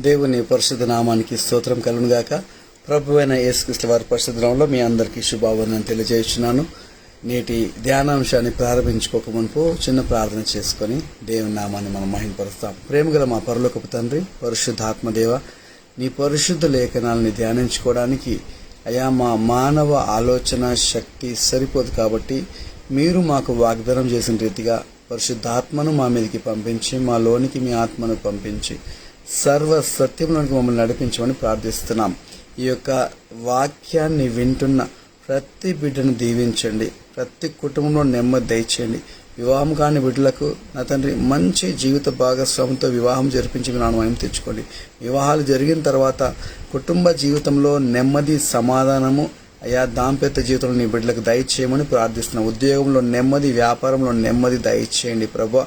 దేవుని పరిశుద్ధ నామానికి స్తోత్రం కలుగుగాక ప్రభు అయిన యేసుకృష్ణ వారి పరిశుద్ధంలో మీ అందరికీ శుభావందనం తెలియజేస్తున్నాను. నేటి ధ్యానాంశాన్ని ప్రారంభించుకోక మునుపు చిన్న ప్రార్థన చేసుకొని దేవుని నామాన్ని మనం మహింపరుస్తాం. ప్రేమగల మా పరలోకపు తండ్రి పరిశుద్ధాత్మదేవ నీ పరిశుద్ధ లేఖనాలని ధ్యానించుకోవడానికి అయా మా మానవ ఆలోచన శక్తి సరిపోదు కాబట్టి మీరు మాకు వాగ్దానం చేసిన రీతిగా పరిశుద్ధాత్మను మా మీదకి పంపించి మా లోనికి మీ ఆత్మను పంపించి సర్వ సత్యంలోనికి మమ్మల్ని నడిపించమని ప్రార్థిస్తున్నాం. ఈ యొక్క వాక్యాన్ని వింటున్న ప్రతి బిడ్డను దీవించండి. ప్రతి కుటుంబంలో నెమ్మది దయచేయండి. వివాహం కాని బిడ్డలకు నా తండ్రి మంచి జీవిత భాగస్వామితో వివాహం జరిపించి మీ తెచ్చుకోండి. వివాహాలు జరిగిన తర్వాత కుటుంబ జీవితంలో నెమ్మది సమాధానము అయా దాంపత్య జీవితంలో నీ బిడ్డలకు దయచేయమని ప్రార్థిస్తున్నాం. ఉద్యోగంలో నెమ్మది వ్యాపారంలో నెమ్మది దయచేయండి ప్రభా.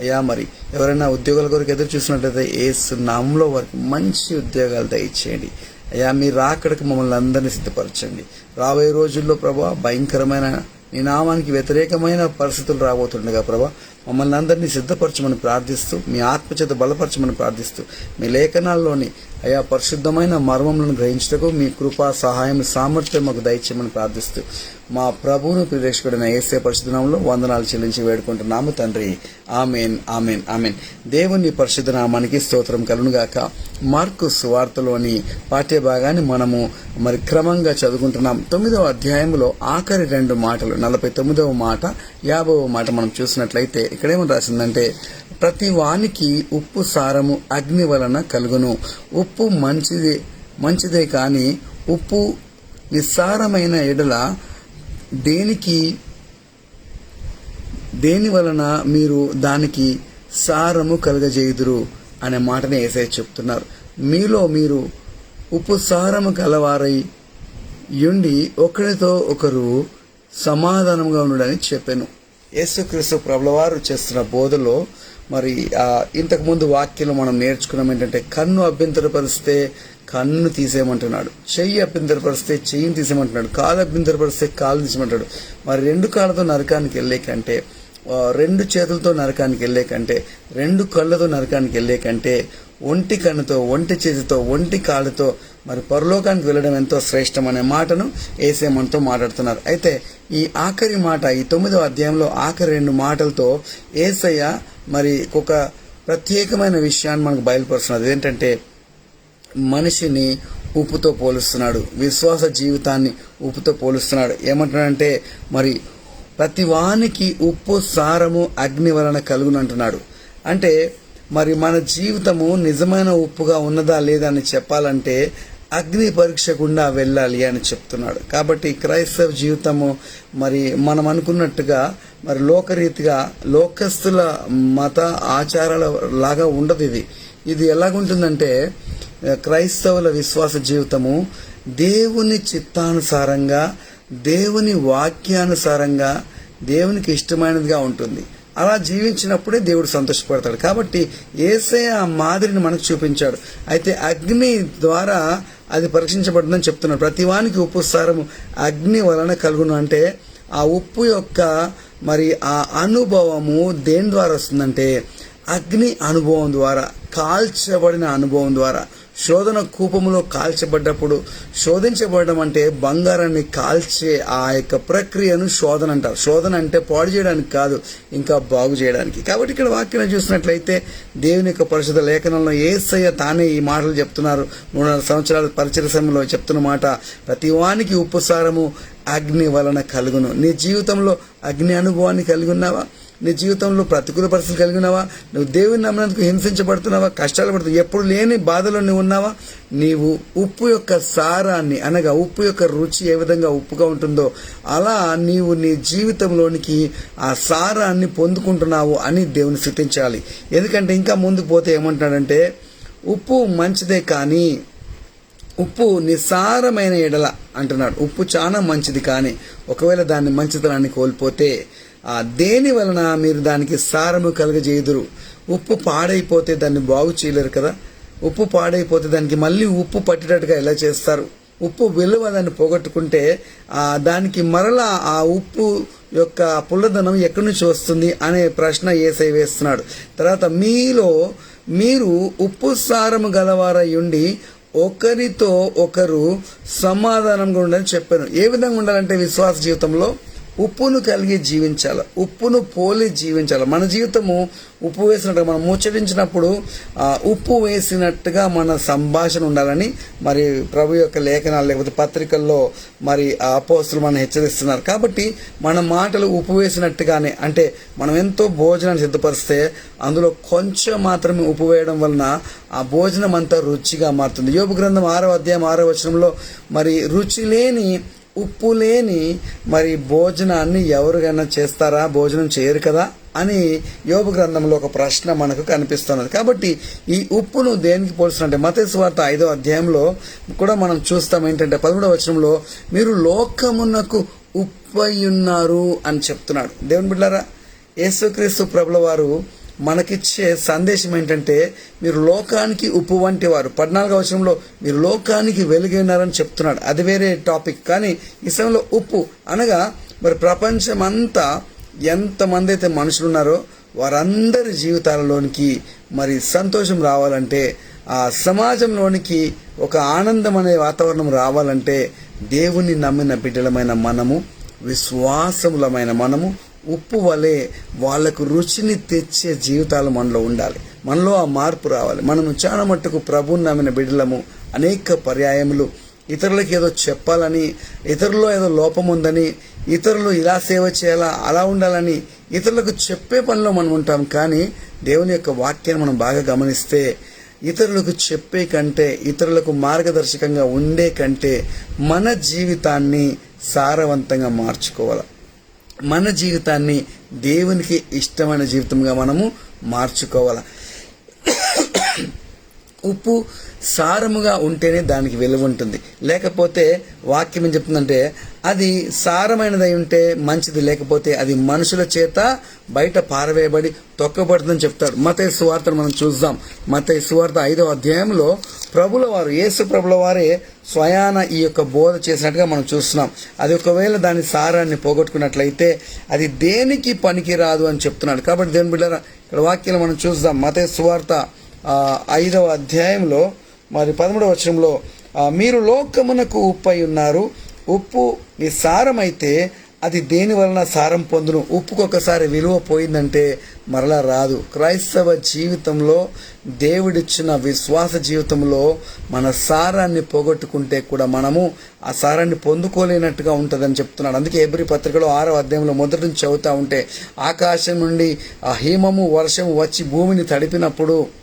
అయ్యా మరి ఎవరైనా ఉద్యోగాల కొరకు ఎదురు చూసినట్లయితే ఏ నామంలో వారికి మంచి ఉద్యోగాలు దయచేయండి. అయ్యా మీరు రాకడకు మమ్మల్ని అందరినీ సిద్ధపరచండి. రాబోయే రోజుల్లో ప్రభా భయంకరమైన నీ నామానికి వ్యతిరేకమైన పరిస్థితులు రాబోతుండగా ప్రభా మమ్మల్ని అందరినీ సిద్ధపరచమని ప్రార్థిస్తూ మీ ఆత్మచేత బలపరచమని ప్రార్థిస్తూ మీ లేఖనాల్లోని అయా పరిశుద్ధమైన మర్మములను గ్రహించటకు మీ కృపా సహాయం సామర్థ్యం మాకు దయచేయమని ప్రార్థిస్తూ మా ప్రభువును ప్రిరేషకుడైన ఏసే పరిశుద్ధనామంలో వందనాలు చెల్లించి వేడుకుంటున్నాము తండ్రి. Amen amen amen. దేవుని పరిశుద్ధ నామానికి స్తోత్రం కలునుగాక మార్కు సువార్తలోని పాఠ్య భాగాన్ని మనము మరి క్రమంగా చదువుకుంటున్నాం. తొమ్మిదవ అధ్యాయంలో ఆఖరి రెండు మాటలు నలభై తొమ్మిదవ మాట యాభవ మాట మనం చూసినట్లయితే ఇక్కడేమో రాసిందంటే ప్రతి వానికి ఉప్పు సారము అగ్ని వలన కలుగును. ఉప్పు మంచిదే మంచిదే కానీ ఉప్పు నిస్సారమైన ఎడల దేనికి దేని వలన మీరు దానికి సారము కలగజేయుదురు అనే మాటని ఏసై చెప్తున్నారు. మీలో మీరు ఉప్పు సారము కలవారై యుండి ఒకరితో ఒకరు సమాధానంగా ఉండడని చెప్పాను. యేసుక్రీస్తు ప్రభులవారు చేస్తున్న బోధలో మరి ఇంతకుముందు వాక్యంలో మనం నేర్చుకున్నాం ఏంటంటే కన్ను అభ్యంతరపరిస్తే కన్ను తీసేయమంటున్నాడు. చెయ్యి అభ్యంతరపరిస్తే చెయ్యిని తీసేయమంటున్నాడు. కాలు అభ్యంతరపరిస్తే కాలు తీసేయమంటాడు మరి రెండు కాళ్ళతో నరకానికి వెళ్ళే కంటే రెండు చేతులతో నరకానికి వెళ్ళే కంటే రెండు కళ్ళతో నరకానికి వెళ్ళే కంటే ఒంటి కన్నుతో ఒంటి చేతితో ఒంటి కాళ్ళతో మరి పరలోకానికి వెళ్ళడం ఎంతో శ్రేష్టం అనే మాటను ఏసే మనతో మాట్లాడుతున్నారు. అయితే ఈ ఆఖరి మాట ఈ తొమ్మిదవ అధ్యాయంలో ఆఖరి రెండు మాటలతో ఏసయ్య మరి ఒక ప్రత్యేకమైన విషయాన్ని మనకు బయలుపరుస్తున్నది ఏంటంటే మనిషిని ఉప్పుతో పోలుస్తున్నాడు విశ్వాస జీవితాన్ని ఉప్పుతో పోలుస్తున్నాడు. ఏమంటున్నాడంటే మరి ప్రతి వానికి ఉప్పు సారము అగ్ని వలన కలుగునంటున్నాడు. అంటే మరి మన జీవితము నిజమైన ఉప్పుగా ఉన్నదా లేదా అని చెప్పాలంటే అగ్ని పరీక్ష గుండా వెళ్ళాలి అని చెప్తున్నాడు. కాబట్టి క్రైస్తవ జీవితము మరి మనం అనుకున్నట్టుగా మరి లోకరీతిగా లోకస్తుల మత ఆచారాల లాగా ఉండదు ఇది. ఇది ఎలాగుంటుందంటే క్రైస్తవుల విశ్వాస జీవితము దేవుని చిత్తానుసారంగా దేవుని వాక్యానుసారంగా దేవునికి ఇష్టమైనదిగా ఉంటుంది. అలా జీవించినప్పుడే దేవుడు సంతోషపడతాడు. కాబట్టి ఏసే ఆ మాదిరిని మనకు చూపించాడు. అయితే అగ్ని ద్వారా అది పరీక్షించబడుతుందని చెప్తున్నాడు. ప్రతి వానికి ఉప్పు సారము అగ్ని వలన కలుగును అంటే ఆ ఉప్పు యొక్క మరి ఆ అనుభవము దేని ద్వారా వస్తుందంటే అగ్ని అనుభవం ద్వారా కాల్చబడిన అనుభవం ద్వారా. శోధన కూపములో కాల్చబడ్డప్పుడు శోధించబడడం అంటే బంగారాన్ని కాల్చే ఆ యొక్క ప్రక్రియను శోధన అంటారు. శోధన అంటే పాడు చేయడానికి కాదు ఇంకా బాగు చేయడానికి. కాబట్టి ఇక్కడ వాక్యం చూసినట్లయితే దేవుని యొక్క పరిశుద్ధ లేఖనంలో ఏసయ్య తానే ఈ మాటలు చెప్తున్నారు. మూడున్నర సంవత్సరాల పరిచయ సమయంలో చెప్తున్న మాట ప్రతి వానికి అగ్ని వలన కలుగును. నీ జీవితంలో అగ్ని అనుభవాన్ని కలిగి ఉన్నావా నీ జీవితంలో ప్రతికూల పరిస్థితులు కలిగి ఉన్నావా నువ్వు దేవుని నమ్మినందుకు హింసించబడుతున్నావా? కష్టాలు పడుతున్నావు? ఎప్పుడు లేని బాధలో నువ్వు ఉన్నావా? నీవు ఉప్పు యొక్క సారాన్ని అనగా ఉప్పు యొక్క రుచి ఏ విధంగా ఉప్పుగా ఉంటుందో అలా నీవు నీ జీవితంలోనికి ఆ సారాన్ని పొందుకుంటున్నావు అని దేవుని స్థుతించాలి. ఎందుకంటే ఇంకా ముందుకు పోతే ఏమంటున్నాడంటే ఉప్పు మంచిదే కానీ ఉప్పు నిస్సారమైన ఎడల అంటున్నాడు. ఉప్పు చాలా మంచిది కానీ ఒకవేళ దాన్ని మంచితనాన్ని కోల్పోతే దేని వలన మీరు దానికి సారము కలుగజేయుదురు? ఉప్పు పాడైపోతే దాన్ని బాగు చేయలేరు కదా? ఉప్పు పాడైపోతే దానికి మళ్ళీ ఉప్పు పట్టేటట్టుగా ఎలా చేస్తారు? ఉప్పు విలువ దాన్ని పోగొట్టుకుంటే దానికి మరలా ఆ ఉప్పు యొక్క పుల్లదనం ఎక్కడి నుంచి వస్తుంది అనే ప్రశ్న ఏసై వేస్తున్నాడు. తర్వాత మీలో మీరు ఉప్పు సారము గలవారై ఉండి ఒకరితో ఒకరు సమాధానంగా ఉండాలని చెప్పాను. ఏ విధంగా ఉండాలంటే విశ్వాస జీవితంలో? ఉప్పును కలిగి జీవించాలి. ఉప్పును పోలి జీవించాలి. మన జీవితము ఉప్పు వేసినట్టుగా మనం ముచ్చటించినప్పుడు ఉప్పు వేసినట్టుగా మన సంభాషణ ఉండాలని మరి ప్రభు యొక్క లేఖనాలు లేకపోతే పత్రికల్లో మరి ఆ అపోస్తులు మనం హెచ్చరిస్తున్నారు. కాబట్టి మన మాటలు ఉప్పు వేసినట్టుగానే అంటే మనం ఎంతో భోజనాన్ని సిద్ధపరిస్తే అందులో కొంచెం మాత్రమే ఉప్పు వేయడం వలన ఆ భోజనం అంతా రుచిగా మారుతుంది. యోగ గ్రంథం ఆరో అధ్యాయం ఆరో వచనంలో మరి రుచి లేని ఉప్పు లేని మరి భోజనాన్ని ఎవరికైనా చేస్తారా? భోజనం చేయరు కదా? అని యోగ గ్రంథంలో ఒక ప్రశ్న మనకు కనిపిస్తున్నది. కాబట్టి ఈ ఉప్పును దేనికి పోల్చినట్టే మత వార్త ఐదో అధ్యాయంలో కూడా మనం చూస్తాం ఏంటంటే పదమూడవ వచనంలో మీరు లోకమునకు ఉప్పయ్యున్నారు అని చెప్తున్నాడు. దేవుని బిడ్డారా యేసుక్రీస్తు ప్రభుల వారు మనకిచ్చే సందేశం ఏంటంటే మీరు లోకానికి ఉప్పు వంటి వారు. పద్నాలుగు అవసరంలో మీరు లోకానికి వెలుగైనారని చెప్తున్నాడు. అది వేరే టాపిక్ కానీ ఈ సమయంలో ఉప్పు అనగా మరి ప్రపంచమంతా ఎంతమంది అయితే మనుషులు ఉన్నారో వారందరి జీవితాలలోనికి మరి సంతోషం రావాలంటే ఆ సమాజంలోనికి ఒక ఆనందం అనే వాతావరణం రావాలంటే దేవుని నమ్మిన బిడ్డలమైన మనము విశ్వాసములమైన మనము ఉప్పు వలె వాళ్ళకు రుచిని తెచ్చే జీవితాలు మనలో ఉండాలి. మనలో ఆ మార్పు రావాలి. మనము చాలా మట్టుకు ప్రభుని నమ్మిన బిడ్డలము. అనేక పర్యాయములు. ఇతరులకు ఏదో చెప్పాలని ఇతరుల్లో ఏదో లోపం ఉందని ఇతరులు ఇలా సేవ చేయాలా అలా ఉండాలని ఇతరులకు చెప్పే పనిలో మనం ఉంటాం. కానీ దేవుని యొక్క వాక్యాన్ని మనం బాగా గమనిస్తే ఇతరులకు చెప్పే కంటే ఇతరులకు మార్గదర్శకంగా ఉండే కంటే మన జీవితాన్ని సారవంతంగా మార్చుకోవాలి. మన జీవితాన్ని దేవునికి ఇష్టమైన జీవితంగా మనము మార్చుకోవాలి. ఉప్పు సారముగా ఉంటేనే దానికి విలువ ఉంటుంది. లేకపోతే వాక్యం ఏం చెప్తుందంటే అది సారమైనదై ఉంటే మంచిది లేకపోతే అది మనుషుల చేత బయట పారవేయబడి తొక్కబడుతుందని చెప్తాడు మత సువార్తను మనం చూద్దాం. మత సువార్త ఐదవ అధ్యాయంలో ప్రభుల వారు యేసు ప్రభుల వారే స్వయాన ఈ యొక్క బోధ చేసినట్టుగా మనం చూస్తున్నాం. అది ఒకవేళ దాని సారాన్ని పోగొట్టుకున్నట్లయితే అది దేనికి పనికిరాదు అని చెప్తున్నాడు. కాబట్టి దేవుని బిడ్డారా ఇక్కడ వాక్యాలు మనం చూద్దాం. మత సువార్త ఐదవ అధ్యాయంలో మరి పదమూడవ వచనంలో మీరు లోకమునకు ఉప్పు అయి ఉన్నారు. ఉప్పు నిస్సారమైతే అది దేని వలన సారం పొందును? ఉప్పుకు ఒకసారి విలువ పోయిందంటే మరలా రాదు. క్రైస్తవ జీవితంలో దేవుడిచ్చిన విశ్వాస జీవితంలో మన సారాన్ని పోగొట్టుకుంటే కూడా మనము ఆ సారాన్ని పొందుకోలేనట్టుగా ఉంటుందని చెప్తున్నాడు. అందుకే ఎబ్రి పత్రికలో ఆరో అధ్యాయంలో మొదటి నుంచి చదువుతూ ఉంటే ఆకాశం నుండి ఆ హిమము వర్షము వచ్చి భూమిని తడిపినప్పుడు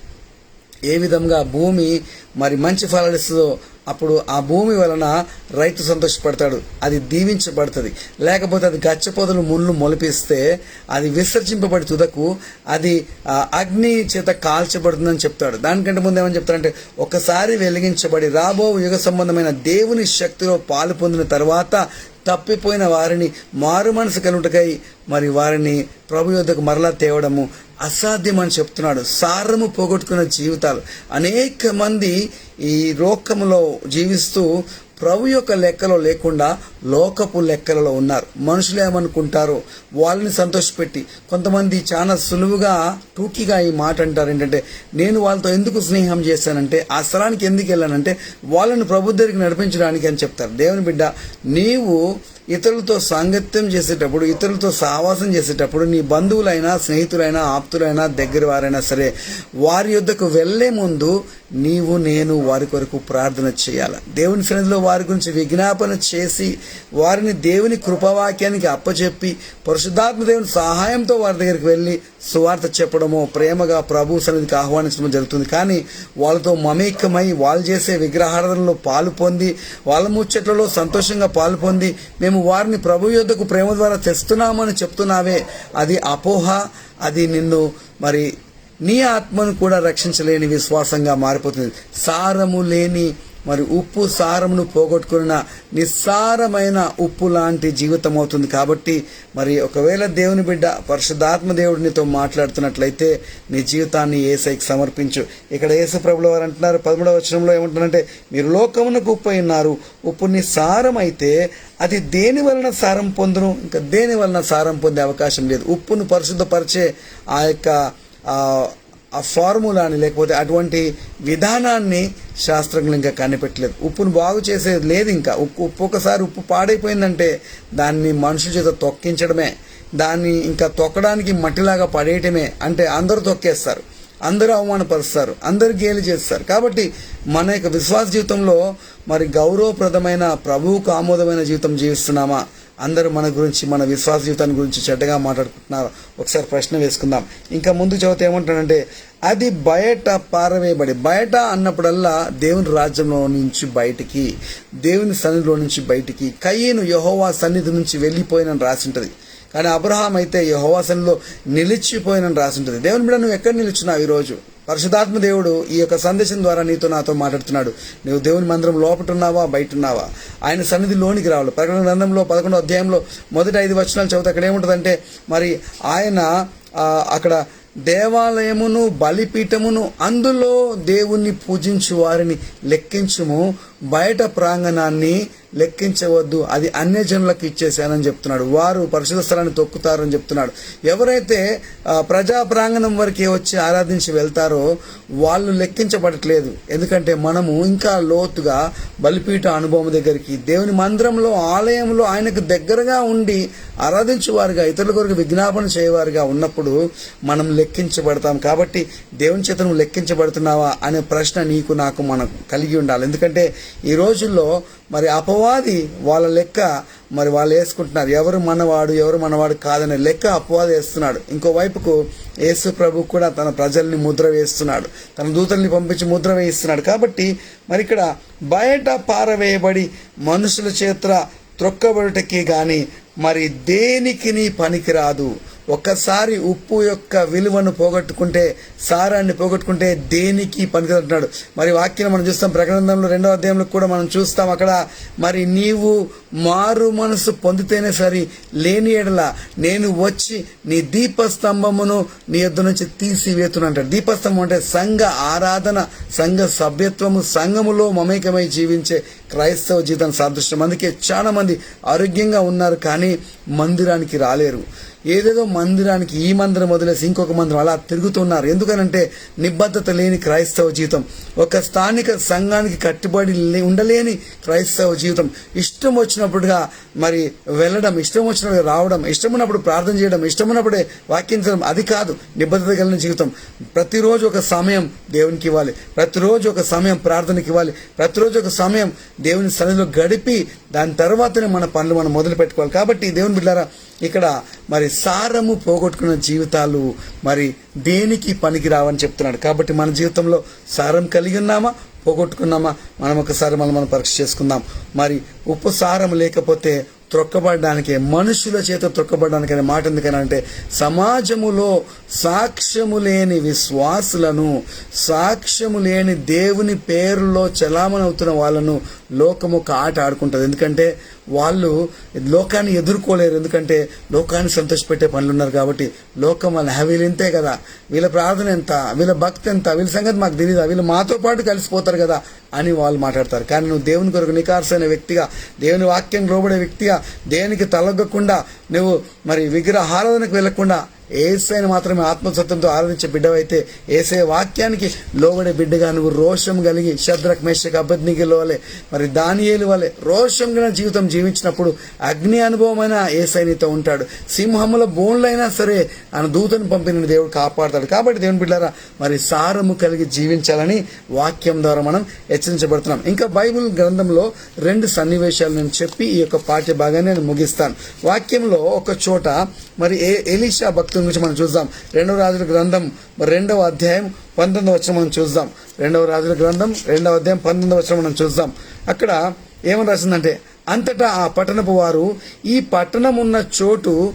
ఏ విధంగా భూమి మరి మంచి ఫలాలిస్తుందో అప్పుడు ఆ భూమి వలన రైతు సంతోషపడతాడు. అది దీవించబడుతుంది. లేకపోతే అది గచ్చపొదలు ముళ్ళు మొలిపిస్తే అది విసర్జింపబడి తుదకు అది అగ్ని చేత కాల్చబడుతుందని చెప్తాడు. దానికంటే ముందు ఏమని చెప్తాడంటే ఒకసారి వెలిగించబడి రాబో యుగ సంబంధమైన దేవుని శక్తిలో పాలు పొందిన తర్వాత తప్పిపోయిన వారిని మారు మనసు కలుగుటకై మరి వారిని ప్రభు యొద్దకు మరలా తేవడము అసాధ్యం అని చెప్తున్నాడు. సారము పోగొట్టుకున్న జీవితాలు అనేక మంది ఈ రోకములో జీవిస్తూ ప్రభు యొక్క లెక్కలో లేకుండా లోకపు లెక్కలలో ఉన్నారు. మనుషులు ఏమనుకుంటారో వాళ్ళని సంతోషపెట్టి కొంతమంది చాలా సులువుగా టూకీగా ఈ మాట అంటారు. ఏంటంటే నేను వాళ్ళతో ఎందుకు స్నేహం చేశానంటే ఆ స్థలానికి ఎందుకు వెళ్ళానంటే వాళ్ళని ప్రభు దగ్గరికి నడిపించడానికి అని చెప్తారు. దేవుని బిడ్డ నీవు ఇతరులతో సాంగత్యం చేసేటప్పుడు ఇతరులతో సహవాసం చేసేటప్పుడు నీ బంధువులైనా స్నేహితులైనా ఆప్తులైనా దగ్గర వారైనా సరే వారి యొద్దకు వెళ్ళే ముందు నీవు నేను వారి కొరకు ప్రార్థన చేయాలి? దేవుని సన్నిధిలో వారి గురించి విజ్ఞాపన చేసి వారిని దేవుని కృపవాక్యానికి అప్పచెప్పి పరిశుద్ధాత్మ దేవుని సహాయంతో వారి దగ్గరికి వెళ్ళి సువార్త చెప్పడమో ప్రేమగా ప్రభు సన్నిధికి ఆహ్వానించడం జరుగుతుంది. కానీ వాళ్ళతో మమేకమై వాళ్ళు చేసే విగ్రహారాధనలో పాలు పొంది వాళ్ళ ముచ్చట్లలో సంతోషంగా పాలు పొంది మేము వారిని ప్రభు యొద్దకు ప్రేమ ద్వారా తెస్తున్నామని చెప్తున్నావే. అది అపోహ అది నిన్ను మరి నీ ఆత్మను కూడా రక్షించలేని విశ్వాసంగా మారిపోతుంది. సారము లేని మరి ఉప్పు సారమును పోగొట్టుకున్న నిస్సారమైన ఉప్పు లాంటి జీవితం అవుతుంది. కాబట్టి మరి ఒకవేళ దేవుని బిడ్డ పరిశుద్ధాత్మ దేవుడు నీతో మాట్లాడుతున్నట్లయితే నీ జీవితాన్ని ఏసైకి సమర్పించు. ఇక్కడ యేసు ప్రభుల వారు అంటున్నారు పదమూడవ వచనంలో ఏమంటున్నారంటే మీరు లోకమునకు ఉప్పు అయి ఉన్నారు ఉప్పు నిస్సారం అయితే అది దేని వలన సారం పొందును? ఇంకా దేని వలన సారం పొందే అవకాశం లేదు. ఉప్పును పరిశుద్ధపరిచే ఆ యొక్క ఆ ఫార్ములాని లేకపోతే అటువంటి విధానాన్ని శాస్త్రజ్ఞులు ఇంకా కనిపెట్టలేదు. ఉప్పును బాగు చేసేది లేదు ఇంకా. ఉప్పు ఉప్పు ఒకసారి ఉప్పు పాడైపోయిందంటే దాన్ని మనుషుల చేత తొక్కించడమే. దాన్ని ఇంకా తొక్కడానికి మట్టిలాగా పడేయటమే అంటే అందరూ తొక్కేస్తారు. అందరూ అవమానపరుస్తారు. అందరు గేలి చేస్తారు. కాబట్టి మన యొక్క విశ్వాస జీవితంలో మరి గౌరవప్రదమైన ప్రభువుకు ఆమోదమైన జీవితం జీవిస్తున్నామా? అందరూ మన గురించి మన విశ్వాస జీవితాన్ని గురించి చెడ్డగా మాట్లాడుకుంటున్నారు. ఒకసారి ప్రశ్న వేసుకుందాం. ఇంకా ముందు చదివితే ఏమంటాడంటే అది బయట పారవేయబడి బయట అన్నప్పుడల్లా దేవుని రాజ్యంలో నుంచి బయటికి దేవుని సన్నిధిలో నుంచి బయటికి కయ్యను యహోవా సన్నిధి నుంచి వెళ్ళిపోయినని రాసింటది. కానీ అబ్రహాం అయితే యహోవా సన్నిధిలో నిలిచిపోయినని రాసింటది. దేవుని బిడ్డ నువ్వు ఎక్కడ నిలిచినావు ఈరోజు? పరిశుధాత్మ దేవుడు ఈ యొక్క సందేశం ద్వారా నీతో నాతో మాట్లాడుతున్నాడు. నువ్వు దేవుని మందిరం లోపట ఉన్నావా బయట ఉన్నావా ఆయన సన్నిధిలోనికి రావాలి. ప్రకటన గ్రంథంలో పదకొండో అధ్యాయంలో మొదటి ఐదు వచనాలు చదివితే అక్కడ ఏముంటుందంటే మరి ఆయన అక్కడ దేవాలయమును బలిపీఠమును అందులో దేవుణ్ణి పూజించు వారిని లెక్కించుము. బయట ప్రాంగణాన్ని లెక్కించవద్దు. అది అన్యజనులకు ఇచ్చేసానని చెప్తున్నాడు. వారు పరిశుద్ధ స్థలాన్ని తొక్కుతారని చెప్తున్నాడు. ఎవరైతే ప్రజా ప్రాంగణం వరకే వచ్చి ఆరాధించి వెళ్తారో వాళ్ళు లెక్కించబడట్లేదు. ఎందుకంటే మనము ఇంకా లోతుగా బలిపీఠ అనుభవం దగ్గరికి దేవుని మందిరంలో ఆలయంలో ఆయనకు దగ్గరగా ఉండి ఆరాధించేవారుగా ఇతరుల కొరకు విజ్ఞాపన చేయవారుగా ఉన్నప్పుడు మనం లెక్కించబడతాం. కాబట్టి దేవుని చేత నువ్వు లెక్కించబడుతున్నావా అనే ప్రశ్న నీకు నాకు మనం కలిగి ఉండాలి. ఎందుకంటే ఈ రోజుల్లో మరి అపవాది వాళ్ళ లెక్క మరి వాళ్ళు వేసుకుంటున్నారు. ఎవరు మనవాడు ఎవరు మనవాడు కాదనే లెక్క అపవాది వేస్తున్నాడు. ఇంకోవైపుకు యేసు ప్రభు కూడా తన ప్రజల్ని ముద్ర వేస్తున్నాడు. తన దూతల్ని పంపించి ముద్ర వేయిస్తున్నాడు. కాబట్టి మరి ఇక్కడ బయట పారవేయబడి మనుషుల చేత త్రొక్కబడుటకి కానీ మరి దేనికి పనికిరాదు. ఒక్కసారి ఉప్పు యొక్క విలువను పోగొట్టుకుంటే సారాన్ని పోగొట్టుకుంటే దేనికి పనికిరంటున్నాడు మరి వాక్యం మనం చూస్తాం ప్రకటనలో రెండవ అధ్యాయంలో కూడా మనం చూస్తాం అక్కడ మరి నీవు మారు మనసు పొందితేనే సరి లేని ఎడల నేను వచ్చి నీ దీపస్తంభమును నీ యొద్ద నుంచి తీసివేతును అంటాడు. దీపస్తంభం అంటే సంఘ ఆరాధన సంఘ సభ్యత్వము సంఘములో మమేకమై జీవించే క్రైస్తవ జీవితం సాదృష్టం అందుకే చాలా మంది ఆరోగ్యంగా ఉన్నారు కానీ మందిరానికి రాలేరు. ఏదేదో మందిరానికి ఈ మందిరం వదిలేసి ఇంకొక మందిరం అలా తిరుగుతున్నారు. ఎందుకనంటే నిబద్ధత లేని క్రైస్తవ జీవితం. ఒక స్థానిక సంఘానికి కట్టుబడి ఉండలేని క్రైస్తవ జీవితం. ఇష్టం వచ్చినప్పుడుగా మరి వెళ్ళడం ఇష్టం వచ్చినప్పుడు రావడం ఇష్టం ఉన్నప్పుడు ప్రార్థన చేయడం ఇష్టం ఉన్నప్పుడే వాక్యించడం అది కాదు నిబద్ధత కలిగిన జీవితం. ప్రతిరోజు ఒక సమయం దేవునికి ఇవ్వాలి. ప్రతిరోజు ఒక సమయం ప్రార్థనకి ఇవ్వాలి. ప్రతిరోజు ఒక సమయం దేవుని సన్నిధిలో గడిపి దాని తర్వాతనే మన పనులు మనం మొదలు పెట్టుకోవాలి కాబట్టి దేవుని బిడ్డారా ఇక్కడ మరి సారము పోగొట్టుకున్న జీవితాలు మరి దేనికి పనికి రావని చెప్తున్నాడు. కాబట్టి మన జీవితంలో సారం కలిగి ఉన్నామా? పోగొట్టుకున్నామా? మనం ఒకసారి మనం మనం పరీక్ష చేసుకుందాం. మరి ఉప్పు సారం లేకపోతే త్రొక్కబడడానికి మనుషుల చేత త్రొక్కబడడానికి అనే మాట ఎందుకనంటే సమాజములో సాక్ష్యము లేని విశ్వాసులను సాక్ష్యము లేని దేవుని పేరులో చలామణి అవుతున్న వాళ్ళను లోకము ఒక ఆట ఆడుకుంటుంది. ఎందుకంటే వాళ్ళు లోకాన్ని ఎదుర్కోలేరు. ఎందుకంటే లోకాన్ని సంతోషపెట్టే పనులు ఉన్నారు కాబట్టి లోకం వాళ్ళ వీళ్ళు ఇంతే కదా. వీళ్ళ ప్రార్థన ఎంత? వీళ్ళ భక్తి ఎంత? వీళ్ళ సంగతి మాకు తెలియదా వీళ్ళు మాతో పాటు కలిసిపోతారు కదా అని వాళ్ళు మాట్లాడతారు. కానీ నువ్వు దేవుని కొరకు నికార్సైన వ్యక్తిగా దేవుని వాక్యం లోబడే వ్యక్తిగా దేనికి తలగకుండా నువ్వు మరి విగ్రహారాధనకు వెళ్ళకుండా ఏసైన మాత్రమే ఆత్మసత్వంతో ఆరాధించే బిడ్డవైతే ఏసే వాక్యానికి లోబడే బిడ్డగా నువ్వు రోషం కలిగి శద్రక్ మేషక్ అబద్నిగిలో వలె మరి దానియేలు వలె రోషం కలిగిన జీవితం జీవించినప్పుడు అగ్ని అనుభవమైన ఏసైనితో ఉంటాడు. సింహముల బోన్లైనా సరే ఆయన దూతను పంపిన దేవుడు కాపాడతాడు. కాబట్టి దేవుని బిడ్డారా మరి సారము కలిగి జీవించాలని వాక్యం ద్వారా మనం హెచ్చరించబడుతున్నాం. ఇంకా బైబిల్ గ్రంథంలో రెండు సన్నివేశాలు నేను చెప్పి ఈ యొక్క పాఠ్య భాగాన్ని నేను ముగిస్తాను. వాక్యంలో ఒక చోట మరి ఏ ఎలీషా భక్తుల గురించి మనం చూద్దాం. రెండవ రాజుల గ్రంథం మరి రెండవ అధ్యాయం పంతొమ్మిదవ వచ్చిన మనం చూద్దాం. రెండవ రాజుల గ్రంథం రెండవ అధ్యాయం పంతొమ్మిదవ వచ్చిన మనం చూద్దాం. అక్కడ ఏమని రాసిందంటే అంతటా ఆ పట్టణపు వారు ఈ పట్టణం ఉన్న చోటు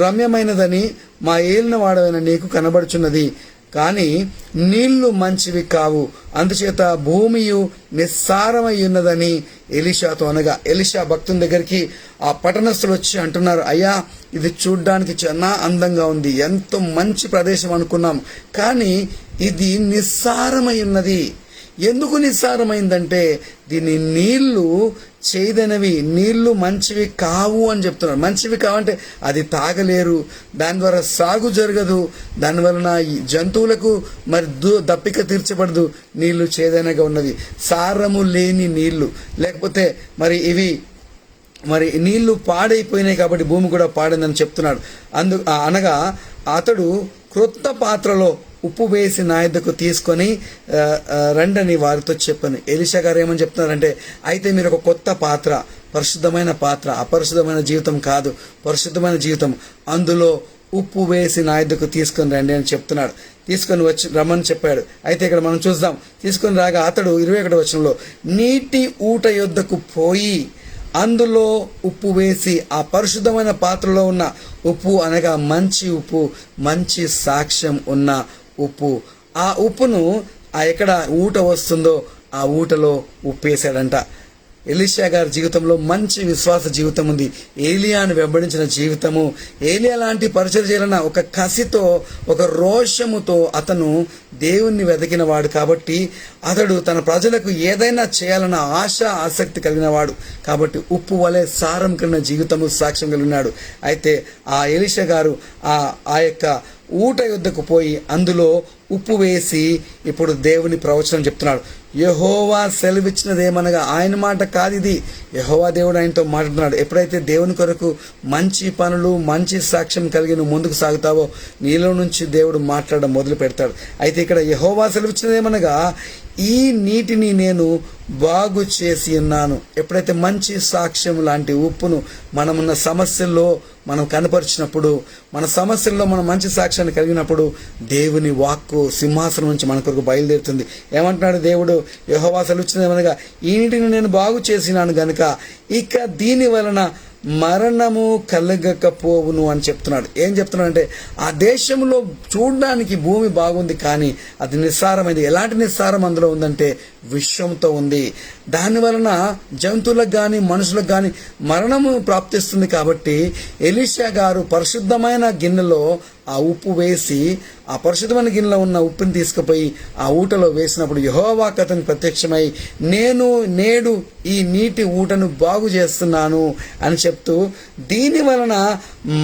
రమ్యమైనదని మా ఏలిన వాడవైన నీకు కనబడుచున్నది. కానీ నీళ్ళు మంచివి కావు. అందుచేత భూమియు నిస్సారమై ఉన్నదని ఎలిషాతో అనగా ఎలిషా భక్తుని దగ్గరికి ఆ పట్టణస్థులు వచ్చి అంటున్నారు అయ్యా ఇది చూడ్డానికి చాలా అందంగా ఉంది. ఎంతో మంచి ప్రదేశం అనుకున్నాం. కానీ ఇది నిస్సారమై ఉన్నది ఎందుకు నిస్సారమైందంటే దీని నీళ్ళు చేదనవి నీళ్ళు మంచివి కావు అని చెప్తున్నారు. మంచివి కావంటే అది తాగలేరు. దాని ద్వారా సాగు జరగదు. దాని వలన ఈ జంతువులకు మరి దు దప్పిక తీర్చబడదు. నీళ్ళు చేదనగా ఉన్నది సారము లేని నీళ్ళు. లేకపోతే మరి ఇవి మరి నీళ్ళు పాడైపోయినాయి కాబట్టి భూమి కూడా పాడైందని చెప్తున్నాడు. అందు అనగా అతడు క్రొత్త పాత్రలో ఉప్పు వేసి నా యొద్దకు తీసుకొని రండని వారితో చెప్పాను. ఎలిషా గారు ఏమని చెప్తున్నారంటే అయితే మీరు ఒక కొత్త పాత్ర పరిశుద్ధమైన పాత్ర అపరిశుద్ధమైన జీవితం కాదు పరిశుద్ధమైన జీవితం. అందులో ఉప్పు వేసి నా యొద్దకు తీసుకొని రండి అని చెప్తున్నాడు. తీసుకొని వచ్చి రమ్మని చెప్పాడు. అయితే ఇక్కడ మనం చూద్దాం. తీసుకొని రాగా అతడు ఇరవై ఒకటి వచనంలో నీటి ఊట యొద్దకు పోయి అందులో ఉప్పు వేసి ఆ పరిశుద్ధమైన పాత్రలో ఉన్న ఉప్పు అనగా మంచి ఉప్పు మంచి సాక్ష్యం ఉన్న ఉప్పు. ఆ ఉప్పును ఆ ఎక్కడ ఊట వస్తుందో ఆ ఊటలో ఉప్పేశాడంట. ఎలిషా గారి జీవితంలో మంచి విశ్వాస జీవితం ఉంది. ఏలియాను వెంబడించిన జీవితము ఏలియా లాంటి పరిచయం చేయాలన్న ఒక కసితో ఒక రోషముతో అతను దేవుణ్ణి వెతికిన వాడు కాబట్టి అతడు తన ప్రజలకు ఏదైనా చేయాలన్న ఆశ ఆసక్తి కలిగిన వాడు కాబట్టి ఉప్పు వలె సారం కలిగిన జీవితము సాక్ష్యం కలిగినాడు అయితే ఆ ఎలిషా గారు ఆ ఆ యొక్క ఊట యుద్ధకు పోయి అందులో ఉప్పు వేసి ఇప్పుడు దేవుని ప్రవచనం చెప్తున్నాడు. యహోవా సెలవిచ్చినదేమనగా ఆయన మాట కాదు ఇది యహోవా దేవుడు ఆయనతో మాట్లాడుతున్నాడు. ఎప్పుడైతే దేవుని కొరకు మంచి పనులు మంచి సాక్ష్యం కలిగి నువ్వు ముందుకు సాగుతావో నీలో నుంచి దేవుడు మాట్లాడడం మొదలు పెడతాడు అయితే ఇక్కడ యహోవా సెలవిచ్చినదేమనగా ఈ నీటిని నేను బాగు చేసి ఉన్నాను. ఎప్పుడైతే మంచి సాక్ష్యం లాంటి ఉప్పును మనమున్న సమస్యల్లో మనం కనపరిచినప్పుడు మన సమస్యల్లో మనం మంచి సాక్ష్యాన్ని కలిగినప్పుడు దేవుని వాక్కు సింహాసనం నుంచి మన కొరకు బయలుదేరుతుంది. ఏమంటున్నాడు దేవుడు? యహోవాసలు వచ్చినదనగా ఈ నీటిని నేను బాగు చేసినాను గనుక ఇక దీని వలన మరణము కలగకపోవును అని చెప్తున్నాడు. ఏం చెప్తున్నాడు అంటే ఆ దేశంలో చూడడానికి భూమి బాగుంది కానీ అది నిస్సారమైంది. ఎలాంటి నిస్సారం అందులో ఉందంటే విశ్వంతో ఉంది. దాని వలన జంతువులకు కానీ మనుషులకు కానీ మరణము ప్రాప్తిస్తుంది కాబట్టి ఎలిషా గారు పరిశుద్ధమైన గిన్నెలో ఆ ఉప్పు వేసి ఆ పరిశుద్ధమైన గిన్నెలో ఉన్న ఉప్పుని తీసుకుపోయి ఆ ఊటలో వేసినప్పుడు యహోవా కథను ప్రత్యక్షమై నేను నేడు ఈ నీటి ఊటను బాగు చేస్తున్నాను అని చెప్తూ దీని వలన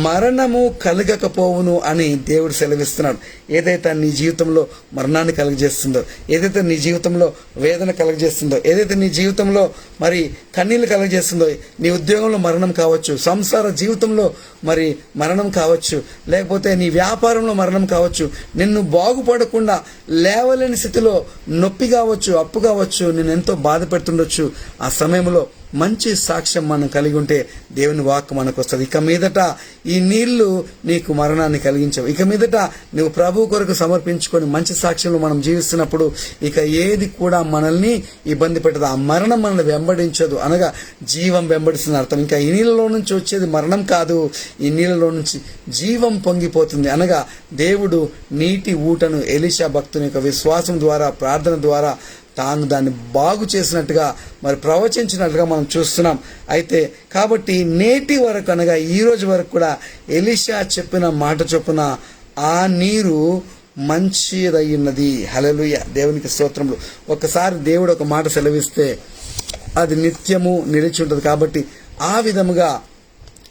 మరణము కలగకపోవును అని దేవుడు సెలవిస్తున్నాడు. ఏదైతే నీ జీవితంలో మరణాన్ని కలగజేస్తుందో ఏదైతే నీ జీవితంలో వేదన కలగజేస్తుందో ఏదైతే నీ జీవితంలో మరి కన్నీళ్ళు కలగజేస్తుందో నీ ఉద్యోగంలో మరణం కావచ్చు సంసార జీవితంలో మరి మరణం కావచ్చు లేకపోతే నీ వ్యాపారంలో మరణం కావచ్చు నిన్ను బాగుపడకుండా లేవలేని స్థితిలో నొప్పి కావచ్చు అప్పు కావచ్చు నేను ఎంతో బాధ పెడుతుండొచ్చు. ఆ సమయంలో మంచి సాక్ష్యం మనం కలిగి ఉంటే దేవుని వాక్ మనకు వస్తుంది. ఇక మీదట ఈ నీళ్ళు నీకు మరణాన్ని కలిగించవు. ఇక మీదట నువ్వు ప్రభు కొరకు సమర్పించుకొని మంచి సాక్ష్యంలో మనం జీవిస్తున్నప్పుడు ఇక ఏది కూడా మనల్ని ఇబ్బంది పెట్టదు. ఆ మరణం మనల్ని వెంబడించదు అనగా జీవం వెంబడిస్తుంది అర్థం. ఇంకా ఈ నీళ్ళలో నుంచి వచ్చేది మరణం కాదు. ఈ నీళ్ళలో నుంచి జీవం పొంగిపోతుంది అనగా దేవుడు నీటి ఊటను ఎలిషా భక్తుని యొక్క విశ్వాసం ద్వారా ప్రార్థన ద్వారా తాను దాన్ని బాగు చేసినట్టుగా మరి ప్రవచించినట్టుగా మనం చూస్తున్నాం. అయితే కాబట్టి నేటి వరకు అనగా ఈ రోజు వరకు కూడా ఎలిషా చెప్పిన మాట చొప్పున ఆ నీరు మంచిదయ్యున్నది హలలుయ దేవునికి స్తోత్రములు. ఒకసారి దేవుడు ఒక మాట సెలవిస్తే అది నిత్యము నిలిచి ఉంటుంది. కాబట్టి ఆ విధముగా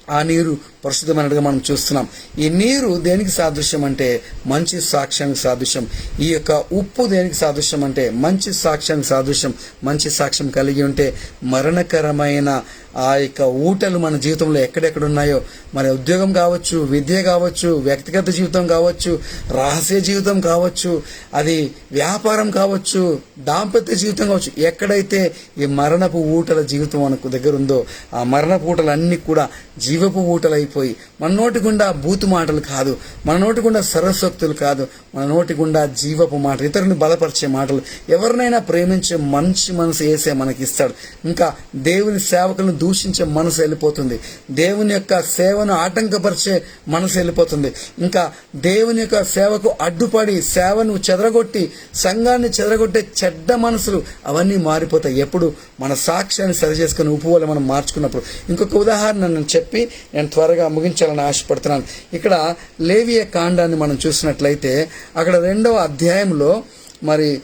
ఆ నీరు పరిశుద్ధమైనట్టుగా మనం చూస్తున్నాం. ఈ నీరు దేనికి సాదృశ్యం అంటే మంచి సాక్ష్యానికి సాదృశ్యం. ఈ యొక్క ఉప్పు దేనికి సాదృశ్యం అంటే మంచి సాక్ష్యానికి సాదృశ్యం. మంచి సాక్ష్యం కలిగి ఉంటే మరణకరమైన ఆ యొక్క ఊటలు మన జీవితంలో ఎక్కడెక్కడ ఉన్నాయో మరి ఉద్యోగం కావచ్చు విద్య కావచ్చు వ్యక్తిగత జీవితం కావచ్చు రహస్య జీవితం కావచ్చు అది వ్యాపారం కావచ్చు దాంపత్య జీవితం కావచ్చు ఎక్కడైతే ఈ మరణపు ఊటల జీవితం మనకు దగ్గర ఉందో ఆ మరణపు ఊటలు కూడా జీవపు ఊటలు అయిపోయి మన నోటి గుండా బూతు మాటలు కాదు. మన నోటి గుండా సరస్వక్తులు కాదు. మన నోటి గుండా జీవపు మాటలు ఇతరుని బలపరిచే మాటలు. ఎవరినైనా ప్రేమించే మంచి మనసు వేసే మనకి ఇస్తాడు ఇంకా దేవుని సేవకులను దూషించే మనసు వెళ్ళిపోతుంది. దేవుని యొక్క సేవను ఆటంకపరిచే మనసు వెళ్ళిపోతుంది. ఇంకా దేవుని యొక్క సేవకు అడ్డుపడి సేవను చెదరగొట్టి సంఘాన్ని చెదరగొట్టే చెడ్డ మనసులు అవన్నీ మారిపోతాయి. ఎప్పుడు? మన సాక్ష్యాన్ని సరిచేసుకుని ఉప్పు మనం మార్చుకున్నప్పుడు. ఇంకొక ఉదాహరణ నేను చెప్పి నేను త్వరగా ముగించాలని ఆశపడుతున్నాను. ఇక్కడ లేవియ కాండాన్ని మనం చూసినట్లయితే అక్కడ రెండవ అధ్యాయంలో మరి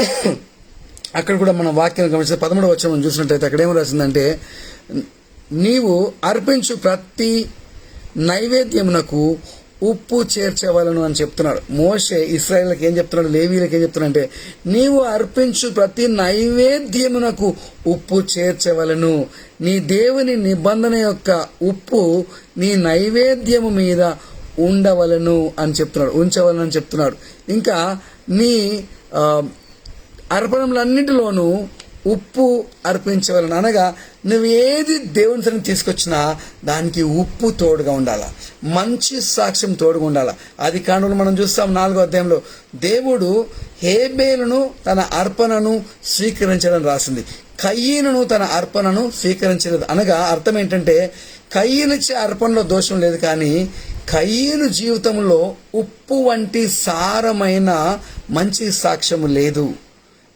అక్కడ కూడా మనం వాక్యం గమనిస్తే పదమూడవ వచ్చిన మనం చూసినట్టయితే అక్కడ ఏం రాసిందంటే నీవు అర్పించు ప్రతి నైవేద్యమునకు ఉప్పు చేర్చవలను అని చెప్తున్నాడు మోసే ఇస్రాయేల్కి ఏం చెప్తున్నాడు? లేవీలకు ఏం చెప్తున్నాడు అంటే నీవు అర్పించు ప్రతి నైవేద్యమునకు ఉప్పు చేర్చవలను నీ దేవుని నిబంధన యొక్క ఉప్పు నీ నైవేద్యము మీద ఉండవలను అని చెప్తున్నాడు. ఉంచవలను అని చెప్తున్నాడు. ఇంకా నీ అర్పణములన్నిటిలోనూ అర్పణములన్నింటిలోనూ ఉప్పు అర్పించవలను అనగా నువ్వు ఏది దేవుని సరిని తీసుకొచ్చినా దానికి ఉప్పు తోడుగా ఉండాల. మంచి సాక్ష్యం తోడుగా ఉండాల. అది కాండంలో మనం చూస్తాం నాలుగో అధ్యాయంలో. దేవుడు హేబేలను తన అర్పణను స్వీకరించడం రాసింది. కయ్యను తన అర్పణను స్వీకరించలేదు. అనగా అర్థం ఏంటంటే కయ్యనిచ్చే అర్పణలో దోషం లేదు కానీ కయ్యను జీవితంలో ఉప్పు వంటి సారమైన మంచి సాక్ష్యము లేదు.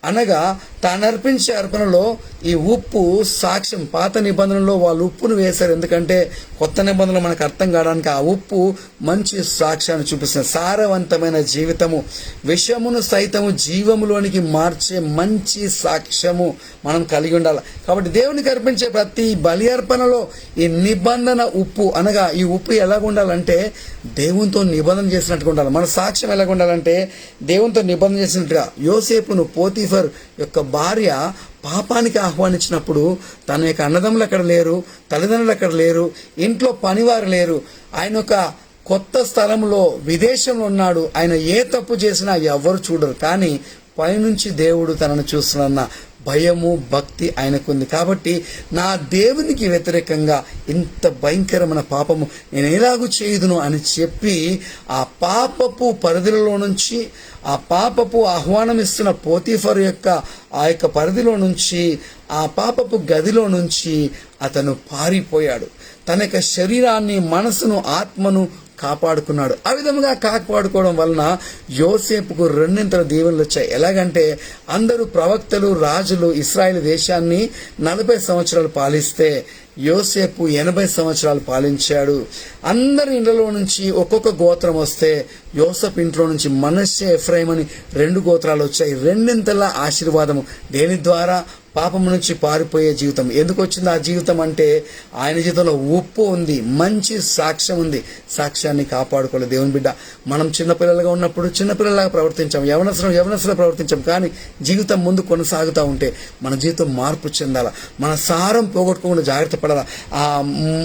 అనగా తాను అర్పించే అర్పణలో ఈ ఉప్పు సాక్ష్యం పాత నిబంధనలో వాళ్ళు ఉప్పును వేశారు. ఎందుకంటే కొత్త నిబంధనలు మనకు అర్థం కావడానికి ఆ ఉప్పు మంచి సాక్ష్యాన్ని చూపిస్తుంది. సారవంతమైన జీవితము విషమును సైతము జీవములోనికి మార్చే మంచి సాక్ష్యము మనం కలిగి ఉండాలి. కాబట్టి దేవునికి అర్పించే ప్రతి బలి అర్పణలో ఈ నిబంధన ఉప్పు అనగా ఈ ఉప్పు ఎలాగుండాలంటే దేవునితో నిబంధన చేసినట్టుగా ఉండాలి. మన సాక్ష్యం ఎలాగుండాలంటే దేవునితో నిబంధన చేసినట్టుగా యోసేపును పోతీఫర్ యొక్క భార్య పాపానికి ఆహ్వానించినప్పుడు తన యొక్క అన్నదమ్ములు అక్కడ లేరు తల్లిదండ్రులు అక్కడ లేరు ఇంట్లో పనివారు లేరు. ఆయన ఒక కొత్త స్థలంలో విదేశంలో ఉన్నాడు. ఆయన ఏ తప్పు చేసినా ఎవరు చూడరు. కానీ పైనుంచి దేవుడు తనను చూస్తున్న భయము భక్తి ఆయనకుంది. కాబట్టి నా దేవునికి వ్యతిరేకంగా ఇంత భయంకరమైన పాపము నేను ఎలాగూ చేయదును అని చెప్పి ఆ పాపపు పరిధిలో నుంచి ఆ పాపపు ఆహ్వానం ఇస్తున్న పోతీఫర్ యొక్క ఆ యొక్క పరిధిలో నుంచి ఆ పాపపు గదిలో నుంచి అతను పారిపోయాడు. తన యొక్క శరీరాన్ని మనసును ఆత్మను కాపాడుకున్నాడు. ఆ విధముగా కాపాడుకోవడం వలన యోసేపుకు రెండింతల దీవెనలు వచ్చాయి. ఎలాగంటే అందరూ ప్రవక్తలు రాజులు ఇస్రాయేల్ దేశాన్ని నలభై సంవత్సరాలు పాలిస్తే యోసేపు ఎనభై సంవత్సరాలు పాలించాడు. అందరి ఇండ్లలో నుంచి ఒక్కొక్క గోత్రం వస్తే యోసఫ్ ఇంట్లో నుంచి మనస్సే ఎఫ్రాయిం అని రెండు గోత్రాలు వచ్చాయి. రెండింతల ఆశీర్వాదము దేని ద్వారా? పాపం నుంచి పారిపోయే జీవితం. ఎందుకు వచ్చింది ఆ జీవితం అంటే ఆయన జీవితంలో ఉప్పు ఉంది మంచి సాక్ష్యం ఉంది. సాక్ష్యాన్ని కాపాడుకోలేదు దేవుని బిడ్డ. మనం చిన్నపిల్లలుగా ఉన్నప్పుడు చిన్నపిల్లలాగా ప్రవర్తించాం. యవనసరం యవనసలో ప్రవర్తించాం. కానీ జీవితం ముందు కొనసాగుతూ ఉంటే మన జీవితం మార్పు చెందాల. మన సారం పోగొట్టుకోకుండా జాగ్రత్త పడాలా. ఆ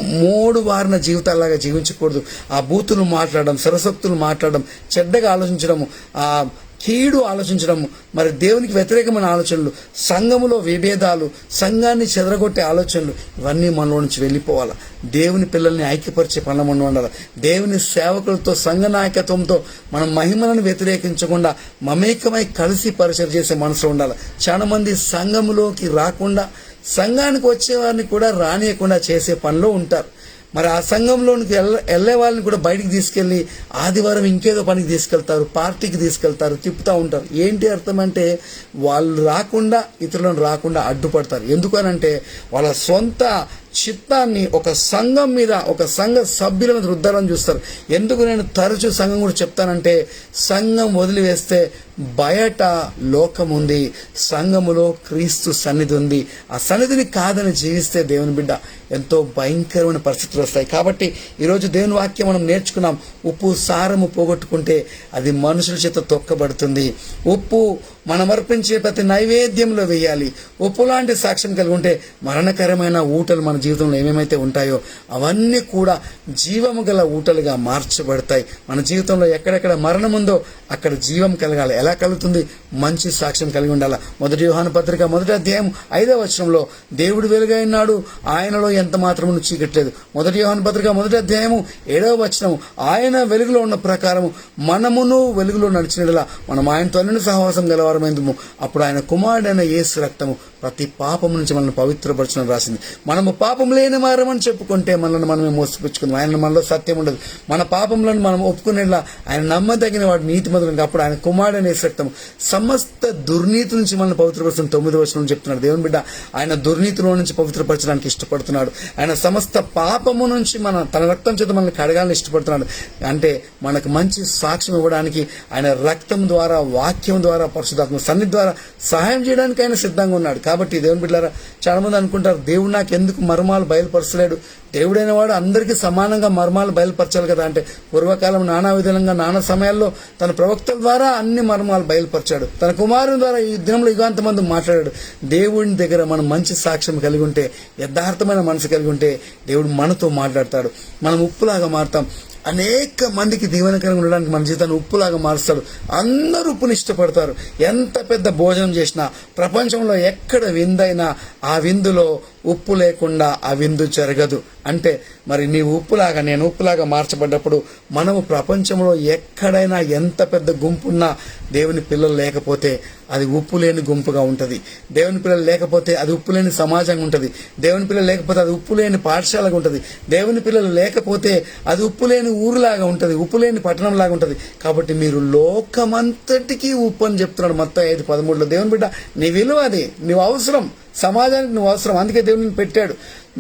మూడు వారిన జీవితాలాగా జీవించకూడదు. ఆ బూతులు మాట్లాడడం సరసక్తులు మాట్లాడడం చెడ్డగా ఆలోచించడము కీడు ఆలోచించడము. మరి దేవునికి వ్యతిరేకమైన ఆలోచనలు సంఘములో విభేదాలు సంఘాన్ని చెదరగొట్టే ఆలోచనలు ఇవన్నీ మనలో నుంచి వెళ్ళిపోవాలి. దేవుని పిల్లల్ని ఐక్యపరిచే పనులు మనం ఉండాలి. దేవుని సేవకులతో సంఘ నాయకత్వంతో మనం మహిమలను వ్యతిరేకించకుండా మమేకమై కలిసి పరిచయం చేసే మనసు ఉండాలి. చాలా మంది సంఘములోకి రాకుండా సంఘానికి వచ్చేవారిని కూడా రానియకుండా చేసే పనిలో ఉంటారు. మరి ఆ సంఘంలోనికి వెళ్ళ వెళ్ళే వాళ్ళని కూడా బయటికి తీసుకెళ్ళి ఆదివారం ఇంకేదో పనికి తీసుకెళ్తారు పార్టీకి తీసుకెళ్తారు తిప్పుతూ ఉంటారు. ఏంటి అర్థం అంటే వాళ్ళు రాకుండా ఇతరులను రాకుండా అడ్డుపడతారు. ఎందుకనంటే వాళ్ళ సొంత చిత్తాన్ని ఒక సంఘం మీద ఒక సంఘ సభ్యుల మీద రుద్దాలని చూస్తారు. ఎందుకు నేను తరచూ సంఘం కూడా చెప్తానంటే సంఘం వదిలివేస్తే బయట లోకం ఉంది సంఘములో క్రీస్తు సన్నిధి ఉంది. ఆ సన్నిధిని కాదని జీవిస్తే దేవుని బిడ్డ ఎంతో భయంకరమైన పరిస్థితులు వస్తాయి. కాబట్టి ఈరోజు దేవుని వాక్యం మనం నేర్చుకున్నాం. ఉప్పు సారము పోగొట్టుకుంటే అది మనుషుల చేత తొక్కబడుతుంది. ఉప్పు మనం అర్పించే ప్రతి నైవేద్యంలో వేయాలి. ఉప్పు లాంటి సాక్ష్యం కలిగి ఉంటే మరణకరమైన ఊటలు మన జీవితంలో ఏమేమైతే ఉంటాయో అవన్నీ కూడా జీవము గల ఊటలుగా మార్చబడతాయి. మన జీవితంలో ఎక్కడెక్కడ మరణం ఉందో అక్కడ జీవం కలగాలి. ఎలా కలుగుతుంది? మంచి సాక్ష్యం కలిగి ఉండాలి. మొదటి వ్యూహాన పత్రిక మొదటి అధ్యాయం ఐదవ వచనంలో దేవుడు వెలుగైనాడు ఆయనలో ఎంత మాత్రము చీకట్లేదు. మొదటి వ్యూహాన పత్రిక మొదటి అధ్యాయము ఏడవ వచనం ఆయన వెలుగులో ఉన్న ప్రకారము మనమును వెలుగులో నడిచినలా మనం ఆయనతో సహవాసం గలవారు ప్రారంభమైందము అప్పుడు ఆయన కుమారుడైన యేసు రక్తము ప్రతి పాపం నుంచి మనల్ని పవిత్రపరచడం రాసింది. మనము పాపం లేని మారమని చెప్పుకుంటే మనల్ని మనమే మోసపుచ్చుకుందాం. ఆయన మనలో సత్యం ఉండదు. మన పాపములను మనం ఒప్పుకునేలా ఆయన నమ్మదగిన వాడు నీతి మొదలు అప్పుడు ఆయన కుమారుడైన యేసు రక్తము సమస్త దుర్నీతి నుంచి మనల్ని పవిత్రపరచడం తొమ్మిది వర్షం చెప్తున్నాడు. దేవుని బిడ్డ ఆయన దుర్నీతిలో నుంచి పవిత్రపరచడానికి ఇష్టపడుతున్నాడు. ఆయన సమస్త పాపము నుంచి మన తన రక్తం చేత మనల్ని కడగాలని ఇష్టపడుతున్నాడు. అంటే మనకు మంచి సాక్ష్యం ఇవ్వడానికి ఆయన రక్తం ద్వారా వాక్యం ద్వారా పరిశుధాత్మ ఆత్మ సన్నిధి ద్వారా సహాయం చేయడానికి ఆయన సిద్ధంగా ఉన్నాడు. కాబట్టి దేవుని బిడ్డారా చాలామంది అనుకుంటారు దేవుడు నాకు ఎందుకు మర్మాలు బయలుపరచలేడు? దేవుడైన వాడు అందరికీ సమానంగా మర్మాలు బయలుపరచాలి కదా? అంటే పూర్వకాలం నానా విధంగా నానా సమయాల్లో తన ప్రవక్తల ద్వారా అన్ని మర్మాలు బయలుపరిచాడు. తన కుమారుని ద్వారా ఈ దినంలో యుగాంతమంది మాట్లాడాడు. దేవుని దగ్గర మనం మంచి సాక్ష్యం కలిగి ఉంటే యథార్థమైన మనసు కలిగి ఉంటే దేవుడు మనతో మాట్లాడతాడు. మనం ఉప్పులాగా మారుతాం. అనేక మందికి దీవెనకరంగా ఉండడానికి మన జీవితాన్ని ఉప్పులాగా మారుస్తాడు. అందరూ ఉప్పుని ఇష్టపడతారు. ఎంత పెద్ద భోజనం చేసినా ప్రపంచంలో ఎక్కడ విందైనా ఆ విందులో ఉప్పు లేకుండా ఆ విందు జరగదు. అంటే మరి నీవు ఉప్పులాగా నేను ఉప్పులాగా మార్చబడ్డప్పుడు మనము ప్రపంచంలో ఎక్కడైనా ఎంత పెద్ద గుంపున్నా దేవుని పిల్లలు లేకపోతే అది ఉప్పు లేని గుంపుగా ఉంటుంది. దేవుని పిల్లలు లేకపోతే అది ఉప్పు లేని సమాజంగా ఉంటుంది. దేవుని పిల్లలు లేకపోతే అది ఉప్పు లేని పాఠశాలగా ఉంటుంది. దేవుని పిల్లలు లేకపోతే అది ఉప్పు లేని ఊరులాగా ఉంటుంది ఉప్పు లేని పట్టణంలాగా ఉంటుంది. కాబట్టి మీరు లోకమంతటికీ ఉప్పు అని చెప్తున్నాడు మొత్తం ఐదు పదమూడులో. దేవుని బిడ్డ నీ విలువ అది నీవు అవసరం. సమాజానికి నువ్వు అవసరం. అందుకే దేవుడు నిన్ను పెట్టాడు.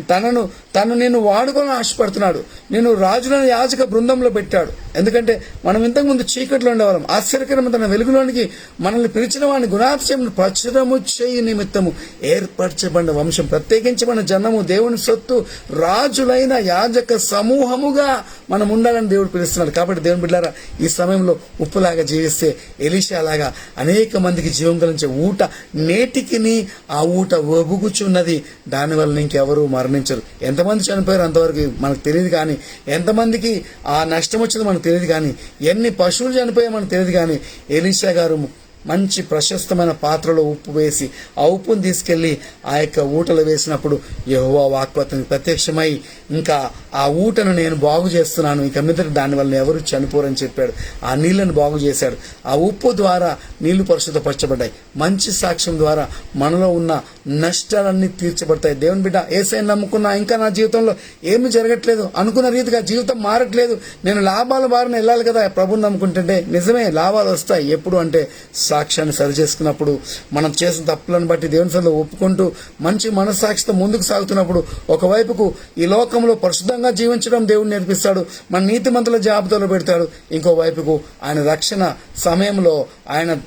తనను తను నేను వాడుకొని ఆశపడుతున్నాడు. నేను రాజులను యాజక బృందంలో పెట్టాడు. ఎందుకంటే మనం ఇంతకుముందు చీకట్లో ఉండేవాళ్ళం. ఆశ్చర్యకరమైన తన వెలుగులోనికి మనల్ని పిలిచిన వాడిని గుణాతిశయం ప్రచురము చేయి నిమిత్తము ఏర్పరచబడిన వంశం. ప్రత్యేకించబడిన జనము దేవుని సొత్తు రాజులైన యాజక సమూహముగా మనం ఉండాలని దేవుడు పిలుస్తున్నాడు. కాబట్టి దేవుని బిడ్డారా ఈ సమయంలో ఉప్పులాగా జీవిస్తే ఎలిషాలాగా అనేక మందికి జీవం కలిగించే ఊట నేటికిని ఆ ఊట ఒబుగుచున్నది దానివల్ల ఇంకెవరు మరణించరు. ఎంతమంది చనిపోయారు అంతవరకు మనకు తెలియదు కానీ ఎంతమందికి ఆ నష్టం వచ్చిందో మనకు తెలియదు కానీ ఎన్ని పశువులు చనిపోయాయో మనకు తెలియదు కానీ ఎలీషా గారు మంచి ప్రశస్తమైన పాత్రలో ఉప్పు వేసి ఆ ఉప్పును తీసుకెళ్ళి ఆ యొక్క ఊటలు వేసినప్పుడు యహోవా వాక్వతని ప్రత్యక్షమై ఇంకా ఆ ఊటను నేను బాగు చేస్తున్నాను. ఇక మీద దానివల్ల ఎవరు చనిపోరని చెప్పాడు. ఆ నీళ్ళను బాగు చేశాడు. ఆ ఉప్పు ద్వారా నీళ్ళు పరిశుద్ధపరచబడ్డాయి. మంచి సాక్ష్యం ద్వారా మనలో ఉన్న నష్టాలన్నీ తీర్చబడతాయి. దేవుని బిడ్డ ఏసై నమ్ముకున్నా ఇంకా నా జీవితంలో ఏమి జరగట్లేదు. అనుకున్న రీతిగా జీవితం మారట్లేదు. నేను లాభాల బారిన వెళ్ళాలి కదా. ప్రభుని నమ్ముకుంటుంటే నిజమే లాభాలు వస్తాయి. ఎప్పుడు అంటే సాక్ష్యాన్ని సరిచేసుకున్నప్పుడు మనం చేసిన తప్పులను బట్టి దేవుని సరిలో ఒప్పుకుంటూ మంచి మనస్సాక్షితో ముందుకు సాగుతున్నప్పుడు ఒకవైపుకు ఈ లోకంలో పరిశుద్ధంగా జీవించడం దేవుడు నేర్పిస్తాడు. మన నీతిమంతుల జాబితాలో పెడతాడు. ఇంకోవైపుకు ఆయన రక్షణ సమయంలో ఆయన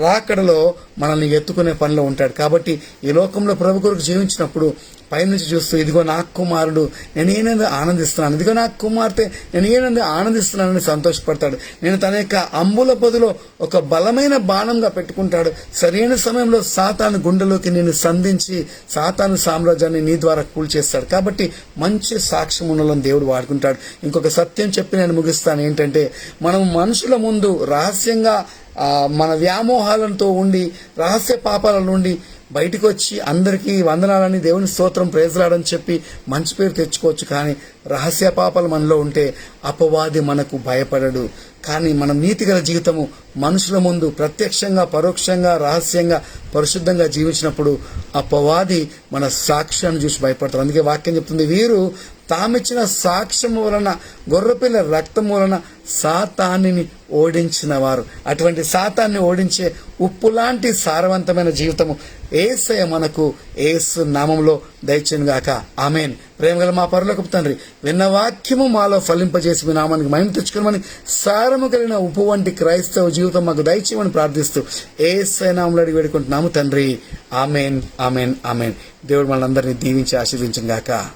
రాకడలో మనల్ని ఎత్తుకునే పనిలో ఉంటాడు. కాబట్టి ఈ లోకంలో ప్రభు కొరకు జీవించినప్పుడు పైనుంచి చూస్తూ ఇదిగో నా కుమారుడు నేను ఏనందు ఆనందిస్తున్నాను. ఇదిగో నా కుమార్తె నేను ఏనందు ఆనందిస్తున్నానని సంతోషపడతాడు. నేను తన యొక్క అంబుల పొదిలో ఒక బలమైన బాణంగా పెట్టుకుంటాడు. సరైన సమయంలో సాతాను గుండెలోకి నేను సంధించి సాతాను సామ్రాజ్యాన్ని నీ ద్వారా కూల్చేస్తాడు. కాబట్టి మంచి సాక్ష్యం ఉన్నలను దేవుడు వాడుకుంటాడు. ఇంకొక సత్యం చెప్పి నేను ముగిస్తాను. ఏంటంటే మనం మనుషుల ముందు రహస్యంగా మన వ్యామోహాలతో ఉండి రహస్య పాపాల నుండి బయటకు వచ్చి అందరికీ వందనాలని దేవుని స్తోత్రం ప్రేజలాడని చెప్పి మంచి పేరు తెచ్చుకోవచ్చు కానీ రహస్య పాపాలు మనలో ఉంటే అపవాది మనకు భయపడడు. కానీ మన నీతిగల జీవితము మనుషుల ముందు ప్రత్యక్షంగా పరోక్షంగా రహస్యంగా పరిశుద్ధంగా జీవించినప్పుడు అపవాది మన సాక్ష్యాన్ని చూసి భయపడతారు. అందుకే వాక్యం చెప్తుంది వీరు తామిచ్చిన సాక్ష్యం వలన గొర్రెపిల్ల రక్తం వలన సాతానిని ఓడించిన వారు అటువంటి సాతాన్ని ఓడించే ఉప్పు లాంటి సారవంతమైన జీవితము ఏసయ మనకు ఏసు నామంలో దయచేనుగాక ఆమెన్. ప్రేమగల మా పరులకు తండ్రి విన్న వాక్యము మాలో ఫలింపజేసి మీ నామానికి మహిమ తెచ్చుకోమని సారము కలిగిన ఉప్పు వంటి క్రైస్తవ జీవితం మాకు దయచేయమని ప్రార్థిస్తూ ఏసయ నామంలో అడిగి వేడుకుంటున్నాము తండ్రి. Amen amen amen. దేవుడు మనందరినీ దీవించి ఆశీర్వించిందాక